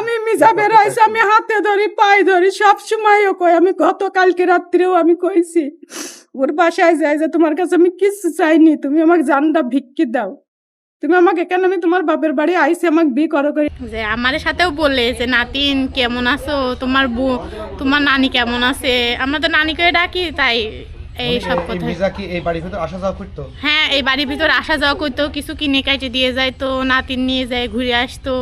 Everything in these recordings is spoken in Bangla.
আমি মিজা বেরোইছি আমি হাতে ধরি পায়ে ধরি সব সময় ও কই আমি গতকালকে রাত্রেও আমি কইছি ওর বাসায় যাই যে তোমার কাছে আমি কিছু চাইনি তুমি আমাকে জানটা ভিক্ষি দাও। তুমি আমাকে কেন আমি তোমার বাপের বাড়ি আইসি আমাকে বি করো করে। যে আমার সাথেও বলে যে নাতিন কেমন আছো? তোমার বউ তোমার নানি কেমন আছে? আমরা তো নানিকে ডাকি তাই এই সব এই কথা। মির্জা কি এই বাড়ির ভিতর আসা যাওয়া করতো? হ্যাঁ এই বাড়ির ভিতর আসা যাওয়া করতো কিছু কিনে কাইটে দিয়ে যায় তো নাতিন নিয়ে যায় ঘুরে আসতো।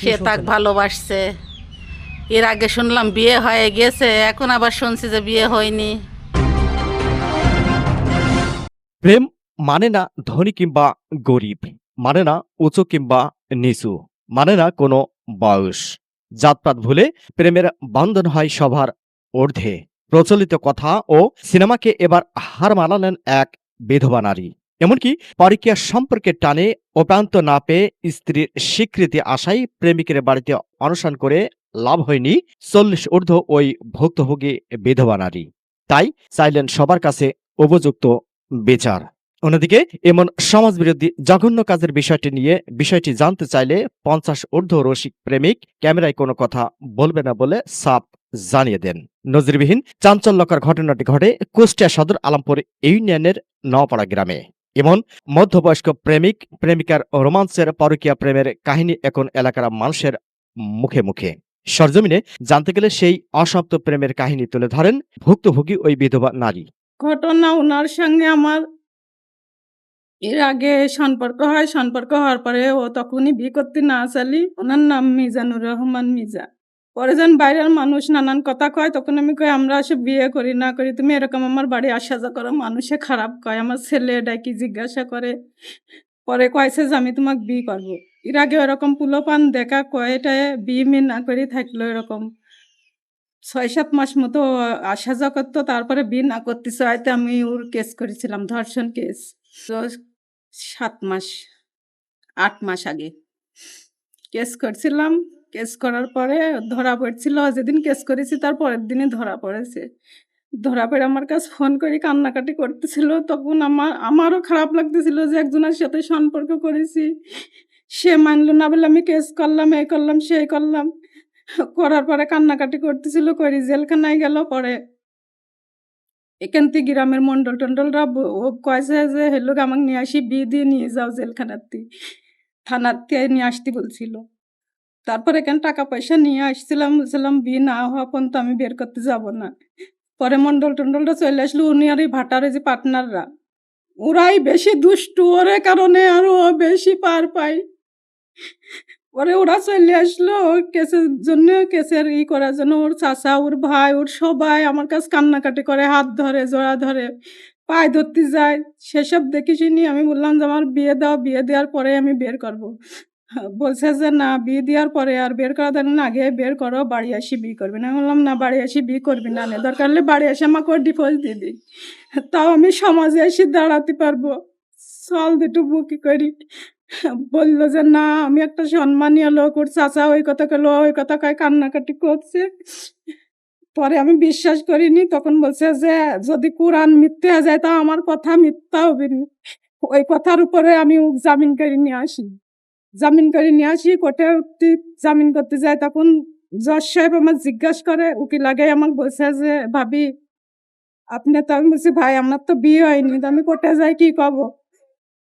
সে তাক ভালোবাসছে। এর আগে শুনলাম বিয়ে হয়ে গেছে এখন আবার শুনছি যে বিয়ে হয়নি। প্রেম মানে না ধনী কিংবা গরিব মানে না উঁচু কিংবা নিচু মানে না কোনো বয়স। জাতপাত ভুলে প্রেমের বন্ধন হয় সবার ঊর্ধ্বে। প্রচলিত কথা ও সিনেমাকে এবার হার মানালেন এক বিধবা নারী। এমনকি পরকীয়া সম্পর্কের টানে উপান্ত না পেয়ে স্ত্রীর স্বীকৃতি আশায় প্রেমিকের বাড়িতে অনশন করে লাভ হয়নি চল্লিশ ঊর্ধ্ব ওই ভুক্তভোগী বিধবা নারী। তাই চাইলেন সবার কাছে উপযুক্ত বিচার। অন্যদিকে এমন সমাজবিরোধী জঘন্য কাজের বিষয়টি নিয়ে বিষয়টি জানতে চাইলে পঞ্চাশ ঊর্ধ্ব রসিক প্রেমিক ক্যামেরায় কোনো কথা বলবে না বলে সাপ জানিয়ে দেন। নজিরবিহীন চাঞ্চল্যকর ঘটনাটি ঘটে কুষ্টিয়া সদর আলমপুর ইউনিয়নের নপাড়া গ্রামে। এমন মধ্যবয়স্ক প্রেমিক, প্রেমিকার রোমান্সের পরকীয়া প্রেমের কাহিনী এখন এলাকার মানুষের মুখে মুখে। সরজমিনে জানতে গেলে সেই অসমাপ্ত প্রেমের কাহিনী তুলে ধরেন ভুক্তভোগী ওই বিধবা নারী। ঘটনা ওনার সঙ্গে আমার এর আগে সম্পর্ক হয়। সম্পর্ক হওয়ার পরে ও তখনই বিয়ে করতে না চালি। ওনার নাম মিজানুর রহমান মিজা। পরে যখন বাইরের মানুষ নানান কথা কয়, তখন আমি কই, আমরা এসব বিয়ে করি, না করি, তুমি এরকম আমার বাড়ি আসা যা করো, মানুষে খারাপ কয়, আমার ছেলে ডাকি জিজ্ঞাসা করে, পরে কয়েছে যে আমি তোমাকে বিয়ে করব। এর আগে ওরকম পুলোপান দেখা কয়টায় বিয়ে মি না করে থাকল এরকম। ছয় সাত মাস মতো আসা যাওয়া করতো, তারপরে বিয়ে না করতে চাইতে আমি ওর কেস করেছিলাম, ধর্ষণ কেস তো সাত মাস, আট মাস আগে কেস করছিলাম। কেস করার পরে ধরা পড়ছিল, যেদিন কেস করেছি তার পরের দিনই ধরা পড়েছে। ধরা পড়ে আমার কাছে ফোন করে কান্নাকাটি করতেছিল, তখন আমার, আমারও খারাপ লাগতেছিল যে একজনের সাথে সম্পর্ক করেছি। সে মানলো না বলে আমি কেস করলাম এই করলাম সেই করলাম। করার পরে কান্নাকাটি করতেছিল করি জেলখানায় গেল পরে। এখান থেকে গ্রামের মন্ডল টন্ডলরা ও কয়েছে যে হেলো আমাকে নিয়ে আসি, বিয়ে দিয়ে নিয়ে যাও জেলখানার থানার থেকে নিয়ে আসতে বলছিল। তারপর এখানে টাকা পয়সা নিয়ে আসছিলাম, বলছিলাম, বিয়ে না হওয়া পর্যন্ত আমি বের করতে যাব না। পরে মন্ডল টন্ডলটা চলে আসলো, উনি আর এই ভাটার ওই যে পার্টনাররা, ওরাই বেশি দুষ্টু, ওরে কারণে আরও বেশি পার পায়। পরে ওরা চলে আসলো, ওর কেসের জন্য, কেসের ই করার জন্য, ওর চাচা, ওর ভাই, ওর সবাই আমার কাছে কান্নাকাটি করে, হাত ধরে, জোড়া ধরে, পায়ে ধরতে যায়। সেসব দেখে শুনি আমি বললাম যে, আমার বিয়ে দাও, বিয়ে দেওয়ার পরে আমি বের করব। বলছে যে, না, বিয়ে দেওয়ার পরে আর বের করা দেন না, আগে বের করো, বাড়ি আসি বিয়ে করবি না। বললাম, না, বাড়ি আসি বিয়ে করবি না নে দরকার হলে বাড়ি এসে আমাকে ডিভোর্স দিয়ে দিই। তাও আমি সমাজে এসে দাঁড়াতে পারব। চল দুটো বুকি করি। বলল যে, না, আমি একটা সম্মানীয় লোক, ওর চাচা ওই কথা কলো ওই কথা কয় কান্নাকাটি করছে। পরে আমি বিশ্বাস করিনি, তখন বলছে যে, যদি কোরআন মিথ্যে যায় তা আমার কথা মিথ্যা হবে ওই কথার উপরে আমি জামিন করে নিয়ে আসি। জামিন করে নিয়ে আসি, কোর্টে জামিন করতে যায়, তখন জজ সাহেব আমার জিজ্ঞাসা করে, উকিল আগে আমাকে বলছে যে, ভাবি, আপনি তো, আমি বলছি, ভাই, আমার তো বিয়ে হয়নি, তো আমি কোর্টে যাই, কি কব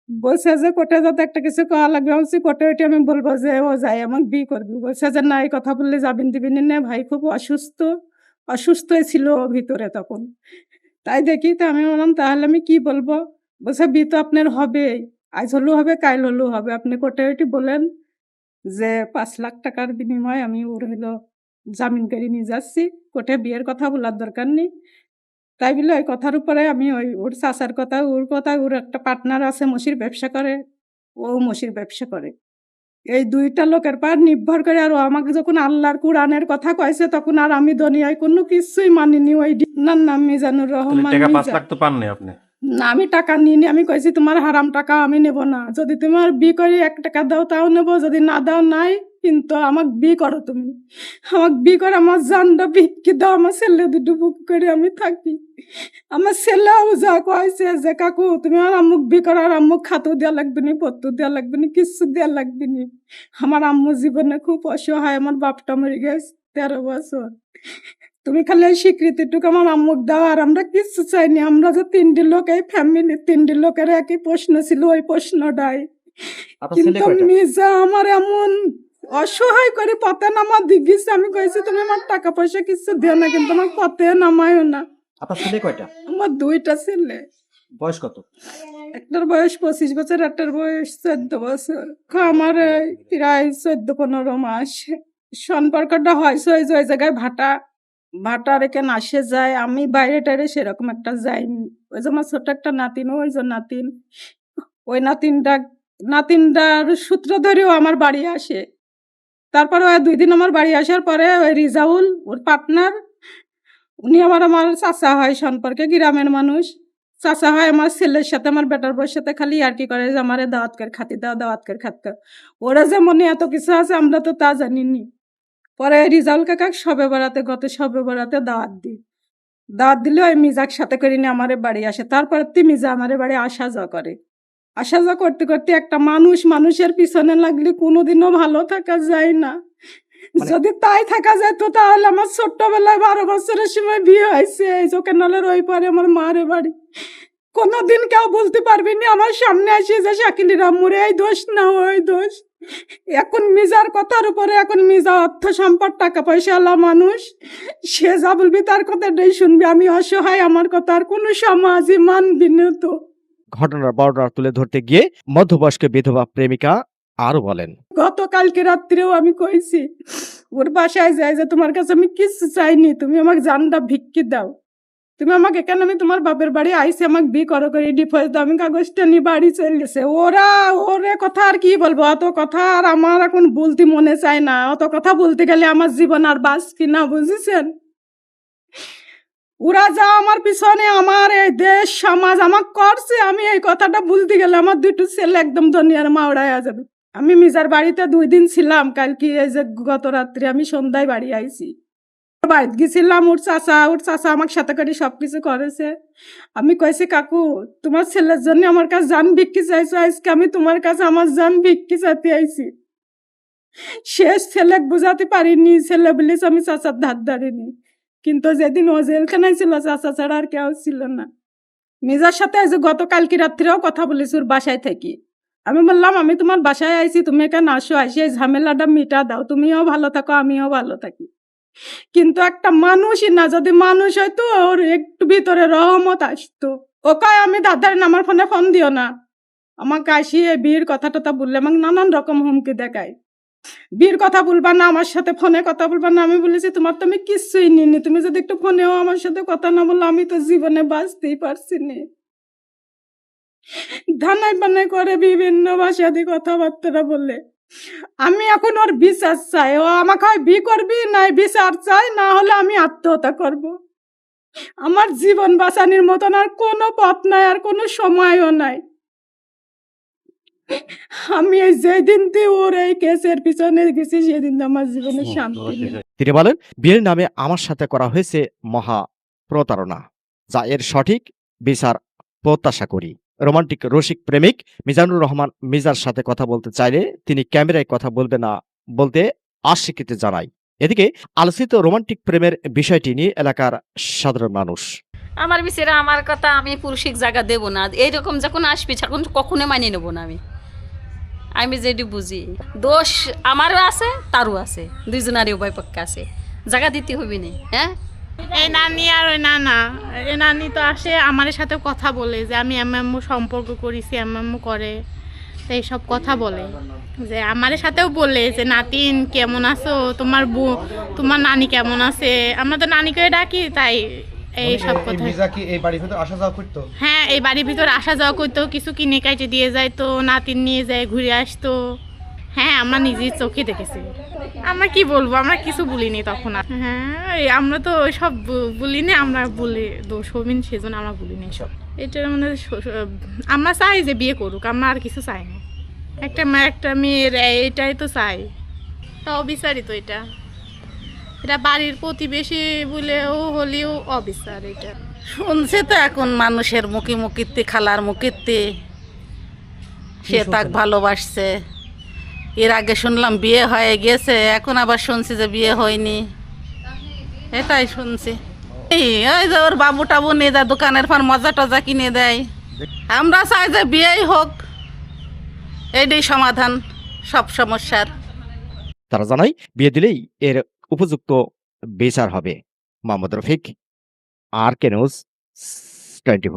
বলছে যে, কোর্টে যাতে একটা কিছু করা লাগবে। আমি কোর্টে ওইটা আমি বলব যে, ও যাই আমাকে বিয়ে করবি। বলছে যে, না, এই কথা বললে যাবেন দিবেন না ভাই, খুব অসুস্থ। অসুস্থই ছিল ভিতরে তখন। তাই দেখি, তো আমি বললাম, তাহলে আমি কি বলব? বলছে, বিয়ে তো আপনার হবেই। আজ হলেও হবে কাল হলেও হবে। আপনি কোর্টে ওইটি বলেন যে পাঁচ লাখ টাকার বিনিময়ে আমি ওর হলো জামিন করে নিয়ে যাচ্ছি। কোর্টে বিয়ের কথা বলার দরকার নেই। তাই বলে ওই কথার উপরে আমি ওই ওর চাচার কথা ওর কথা ওর একটা পার্টনার আছে মসির ব্যবসা করে। ও মসির ব্যবসা করে। এই দুইটা লোকের পর নির্ভর করে আর আমাকে যখন আল্লাহর কোরআনের কথা কয়েছে তখন আর আমি দুনিয়ায় কোনো কিছুই মানিনি। ওই নাম মিজানুর রহমান টাকা পাঁচ লাখ তো পাননি আপনি? আমি টাকা নিয়ে আমি কইছি, তোমার হারাম টাকা আমি নেব না। যদি তোমার বি করে এক টাকা দাও, তাও নেব। যদি না দাও, নাই। কিন্তু আমাকে বি করো তুমি। আমাকে বি করে আমার জানটা বিক্রি দাও আমার ছেলে দুটো বুক করে আমি থাকি। আমার ছেলেও যা কয়েছে যে, কাকু, তুমি আর আম্মুক বি করো, আর আম্মুক খাতেও দেওয়া লাগবে নি পত্র দেওয়া লাগবে নি, কিচ্ছু দেওয়া লাগবে নি। আমার আম্মু জীবনে খুব অসহায়। আমার বাপটা মরে গেছে তেরো বছর। তুমি খালি স্বীকৃতিটুকু আমার আম্মুক দাও আর আমরা কিচ্ছু চাইনি। আমরা যে তিনটি লোক এই ফ্যামিলি তিনটি লোকের একই প্রশ্ন ছিল ওই প্রশ্নটাই। কিন্তু মির্জা আমার এমন অসহায় করে পথে নামা দিগিস আমি কইছি তুমি আমার টাকা পয়সা কিছু দিও না কিন্তু আমার পথে নামায়ও না। আপনার ছেলে কয়টা? আমার দুইটা ছেলে। বয়স কত? একটার বয়স পঁচিশ বছর একটার বয়স চোদ্দ বছর। আমার প্রায় চোদ্দ পনেরো মাস। সম্পর্কটা হয়েছে ওই যে ওই জায়গায় ভাটা। ভাটা রেখে নাসে যায়। আমি বাইরে টাইরে সেরকম একটা যাইনি ওই যে আমার ছোট একটা নাতিন, ওই যে নাতিন। ওই নাতিনটা, নাতিনটার সূত্র ধরেও আমার বাড়ি আসে। তারপরে ওই দুই দিন আমার বাড়ি আসার পরে ওই রিজাউল, ওর পার্টনার, উনি আবার আমার চাচা হয় সম্পর্কে গ্রামের মানুষ। চাচা হয় আমার ছেলের সাথে, আমার বেটার বউর সাথে খালি আর কি করে যে আমারে দাওয়াত করে, খাতি দাও, দাওয়াত করে ওরা যে মনে এত কিছু আছে, আমরা তো তা জানিনি। পরে রিজাউল কাকা সবে বেড়াতে গত সবে বেড়াতে দাওয়াত দিই। দাওয়াত দিলে ওই মিজাক সাথে করে নিয়ে আমারে বাড়ি আসে। তারপর তি মিজা আমারে বাড়ি আসা যাওয়া করে। আসা যাওয়া করতে করতে একটা মানুষ মানুষের পিছনে লাগলে কোনোদিনও ভালো থাকা যায় না। মানে- যদি তাই থাকা যেত তাহলে আমার ছোট্টবেলায় বারো বছরের সময় বিয়ে হয়েছে। এই চোখে নলের ওই পারে আমার মারে বাড়ি। কোনোদিন কেউ বলতে পারবি না আমার সামনে আসে যে শাকিলি রামুরে এই দোষ না ওই দোষ। এখন মিজার কথার উপরে এখন মিজা অর্থ সম্পদ টাকা পয়সা আলা মানুষ সে যা বলবি তার কথাটাই শুনবি। আমি অসহায় আমার কথা আর কোনো সমাজই মানবি না তো। ঘটনার বর্ণনা তুলে ধরতে গিয়ে মধ্যবয়স্ক বিধবা প্রেমিকা আরও বলেন গতকালকে রাত্রেও আমি কইছি ওর বাসায় যাই যে তোমার কাছে আমি কিছু চাইনি তুমি আমাকে জানটা ভিক্ষি দাও। তুমি আমাকে কেন, আমি তোমার বাপের বাড়ি আইসে, আমাকে বি করো করে ডিফল্ট দাও আমি কাগজটা নিয়ে বাড়ি চলে গেছে। ওরা, ওরে কথা আর কি বলব? অত কথা আর আমার এখন বলতে মনে চায় না। অত কথা বলতে গেলে আমার জীবন আর বাস কি না, বুঝেছেন? ওরা যা আমার পিছনে, আমার এই দেশ, সমাজ আমার করছে, আমি এই কথাটা বলতে গেলে আমার দুটো ছেলে একদম দুনিয়ার মাওড়ায় যাবে। আমি মিজার বাড়িতে দুই দিন ছিলাম, কালকে এই যে গত রাত্রে আমি সন্ধ্যায় বাড়ি আইছি। গেছিলাম, ওর ওর সাথে করে সবকিছু করেছে। আমি কইছি, কাকু, তোমার ছেলের জন্য আমার কাছে চাইছো, আজকে আমি তোমার কাছে আমার চাইতে আইছি। শেষ ছেলে পারিনি, ছেলে আমি ধার ধারিনি। কিন্তু যেদিন ও জেলখানায় ছিল, চাচা ছাড়া আর কেউ ছিল না। মিজার সাথে যে গতকালকে রাত্রেও কথা বলেছি ওর বাসায় থেকে। আমি বললাম, আমি তোমার বাসায় আইছি, তুমি এখানে আসো আসি ঝামেলাটা মিটা দাও। তুমিও ভালো থাকো, আমিও ভালো থাকি। কিন্তু একটা মানুষই না, যদি মানুষ হয়তো ওর একটু ভিতরে রহমত আসতো। ও কয়, আমি দাদার আমার ফোনে ফোন দিও না। আমাকে আসি এই বিয়ের কথা টথা বললে আমাকে নানান রকম হুমকি দেখায়। বিয়ের কথা বলবা না, আমার সাথে ফোনে কথা বলবা না। আমি বলেছি, তোমার তো আমি কিচ্ছুই নিনি তুমি যদি একটু ফোনেও আমার সাথে কথা না বললে, আমি তো জীবনে বাঁচতেই পারছি না। ধানাই বানাই করে বিভিন্ন ভাষা দিয়ে কথাবার্তা বলে আমি এখন ওর বিচার চাই। ও আমাকে হয় বি করবি নাই বিচার চাই না হলে আমি আত্মহত্যা করব। আমার জীবন বাঁচানোর মতন আর কোনো পথ নাই আর কোনো সময়ও নাই। আমি এই যেদিন ওর এই কেসের পিছনে গেছি সেদিন আমার জীবনে শান্তি তিনি বলেন বিয়ের নামে আমার সাথে করা হয়েছে মহা প্রতারণা। যা এর সঠিক বিচার প্রত্যাশা করি। রোমান্টিক, রসিক, প্রেমিক মিজানুর রহমান মিজার সাথে কথা বলতে চাইলে তিনি ক্যামেরায় কথা বলবে না বলতে অস্বীকৃতি জানায়। এদিকে আলোচিত রোমান্টিক প্রেমের বিষয়টি নিয়ে এলাকার সাধারণ মানুষ। আমার বিচারে আমার কথা আমি পুরুষিক জায়গা দেবো না। এইরকম যখন আসবি তখন কখনো মানিয়ে নেব না আমি। আমি যেটি বুঝি। দোষ আমারও আছে, তারও আছে। দুইজনারই উভয় পক্ষে আছে। জায়গা দিতে হবে না হ্যাঁ? এই নানি আর ওই নানা এই নানি তো আসে আমার সাথে কথা বলে যে আমি এমএমও সম্পর্ক করেছি এমএমও করে তো এইসব কথা বলে। যে আমার সাথেও বলে যে নাতিন কেমন আছো? তোমার বউ তোমার নানি কেমন আছে? আমরা তো নানিকে ডাকি তাই এই সব মানে কথা। কি এই বাড়ির ভিতর আসা যাওয়া করতো? হ্যাঁ এই বাড়ির ভিতর আসা যাওয়া করতো কিছু কিনে কাইটে দিয়ে যায় তো নাতিন নিয়ে যায় ঘুরে আসতো। হ্যাঁ আমরা নিজের চোখে দেখেছি। আমরা কি বলব? আমরা কিছু বলিনি তখন আর। হ্যাঁ আমরা তো সব বলিনি আমরা বলি দোষ হবিন সেজন্য আমরা বলিনি সব এটা মানে আমরা চাই যে বিয়ে করুক আমরা আর কিছু চাই না। একটা মা একটা মেয়ের এটাই তো চাই। তা অবিচারিত এটা। এটা বাড়ির প্রতিবেশী বলেও হলেও অবিচার এটা। শুনছে তো এখন মানুষের মুখি মুকিত্তি খালার মুকিত্তি সে তাক ভালোবাসছে। এর আগে শুনলাম বিয়ে হয়ে গেছে, এখন আবার শুনছি যে বিয়ে হয়নি। এটাই শুনছি। এই যে ওর বাবু টাবু নিয়ে দেয় দোকানের পর মজা টজা কিনে দেয়। আমরা চাই যে বিয়েই হোক এইটাই সমাধান, সব সমস্যার। তারা জানায়, বিয়ে দিলেই এর উপযুক্ত বিচার হবে। Mohammad Rafiq, R K news twenty